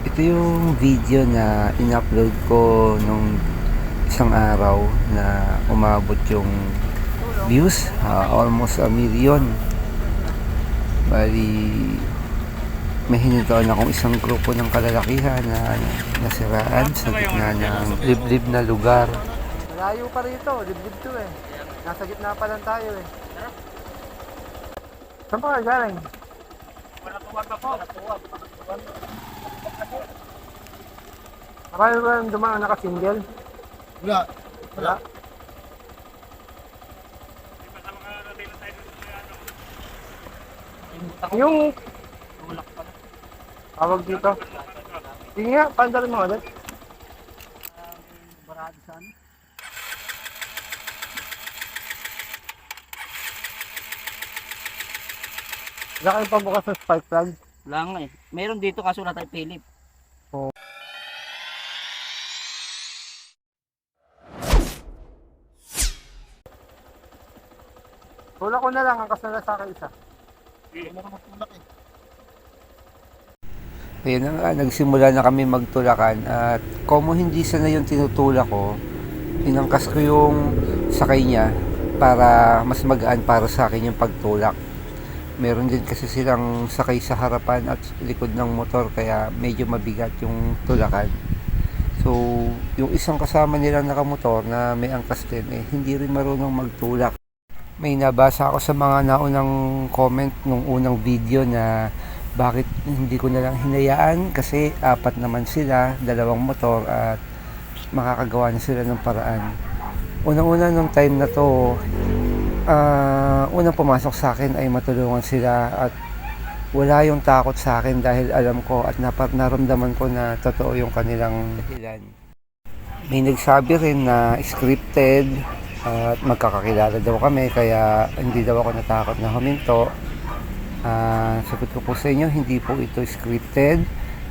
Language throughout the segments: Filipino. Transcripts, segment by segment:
Ito yung video na in-upload ko nung isang araw na umabot yung views, ah, almost a million. Bali, may hinintuan akong isang grupo ng kalalakihan na nasiraan sa gitna ng liblib na lugar. Malayo pa rito, liblib to eh. Nasa gitna pa lang tayo eh. Saan pa kayo galing? Marami ba yung dumaan naka-single? Wala. Wala. Yung tawag dito. Sige nga, pandalin mo ulit. Barado saan? Wala kayong pabukas sa spark plug. Wala nga eh. Meron dito kaso wala tayo Philip. Tulak ko na lang, ang kasala sa akin isa. Eh. Ayun na nga, nagsimula na kami magtulakan at como hindi sana yung tinutulak ko, inangkas ko yung sakay niya para mas magaan para sa akin yung pagtulak. Meron din kasi silang sakay sa harapan at likod ng motor kaya medyo mabigat yung tulakan. So, yung isang kasama nilang nakamotor na may angkas din, eh, hindi rin marunong magtulak. May nabasa ako sa mga naunang comment nung unang video na bakit hindi ko na lang hinayaan kasi apat naman sila, dalawang motor at makakagawa na sila ng paraan. Unang-una nung time na to, ah, unang pumasok sa akin ay matulungan sila at wala yung takot sa akin dahil alam ko at napar naramdaman ko na totoo yung kanilang dahilan. May nagsabi rin na scripted at magkakakilala daw kami kaya hindi daw ako natakot na huminto. Ah, sagot ko po sa inyo, hindi po ito scripted.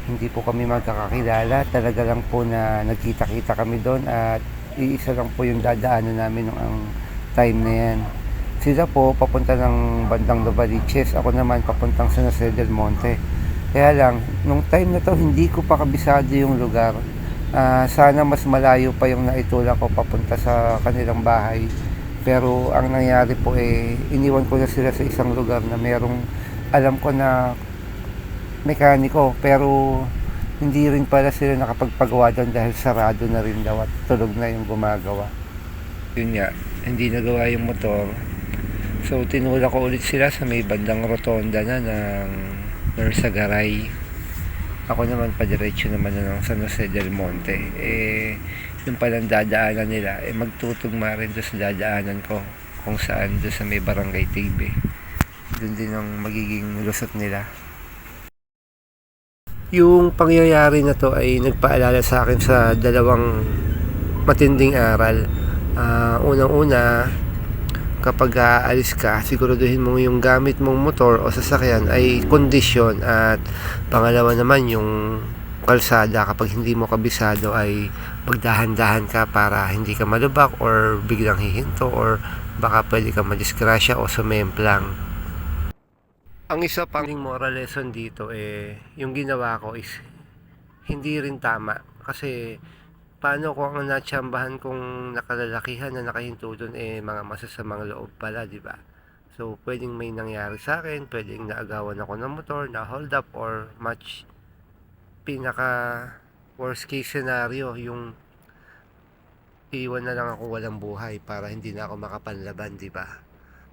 Hindi po kami magkakakilala. Talaga lang po na nagkita-kita kami doon at iisa lang po yung dadaanan namin nung ang time na yan. Sila po papunta ng bandang Novaliches. Ako naman papuntang San Jose del Monte. Kaya lang, nung time na to, hindi ko pa kabisado yung lugar. Ah, sana mas malayo pa yung naitulak ko papunta sa kanilang bahay. Pero ang nangyari po eh, iniwan ko na sila sa isang lugar na merong alam ko na mekaniko pero hindi rin pala sila nakapagpagawa doon dahil sarado na rin daw at tulog na yung gumagawa. Yun nga, hindi nagawa yung motor. So tinulak ko ulit sila sa may bandang rotonda na ng Norsagaray. Ako naman padiretso naman na ng San Jose del Monte. Eh, yung palang dadaanan nila, eh magtutugma rin doon sa dadaanan ko kung saan doon sa may barangay Tigbe. Doon din ang magiging lusot nila. Yung pangyayari na to ay nagpaalala sa akin sa dalawang matinding aral. Ah, unang-una, kapag aalis ka, siguraduhin mo yung gamit mong motor o sasakyan ay kondisyon at pangalawa naman yung kalsada kapag hindi mo kabisado ay magdahan-dahan ka para hindi ka malubak or biglang hihinto or baka pwede ka madisgrasya o sumemplang. Ang isa pang moral lesson dito eh, yung ginawa ko is hindi rin tama kasi paano kung ang natsambahan kong nakalalakihan na nakahinto doon eh mga masasamang loob pala, di ba? So, pwedeng may nangyari sa akin, pwedeng naagawan ako ng motor, na hold up or much pinaka worst case scenario yung iwan na lang ako walang buhay para hindi na ako makapanlaban, di ba?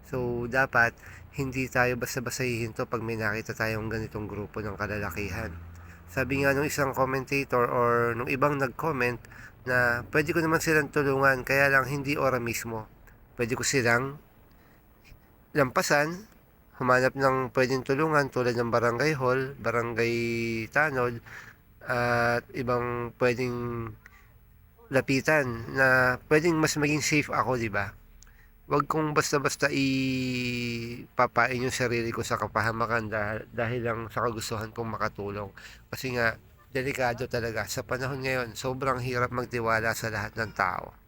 So, dapat hindi tayo basta-basta hihinto pag may nakita tayong ganitong grupo ng kalalakihan. Sabi nga nung isang commentator or nung ibang nag-comment na pwede ko naman silang tulungan kaya lang hindi ora mismo. Pwede ko silang lampasan, humanap ng pwedeng tulungan tulad ng barangay hall, barangay tanod, at ibang pwedeng lapitan na pwedeng mas maging safe ako, di ba? Huwag kong basta-basta ipapain yung sarili ko sa kapahamakan dahil, dahil lang sa kagustuhan kong makatulong. Kasi nga, delikado talaga. Sa panahon ngayon, sobrang hirap magtiwala sa lahat ng tao.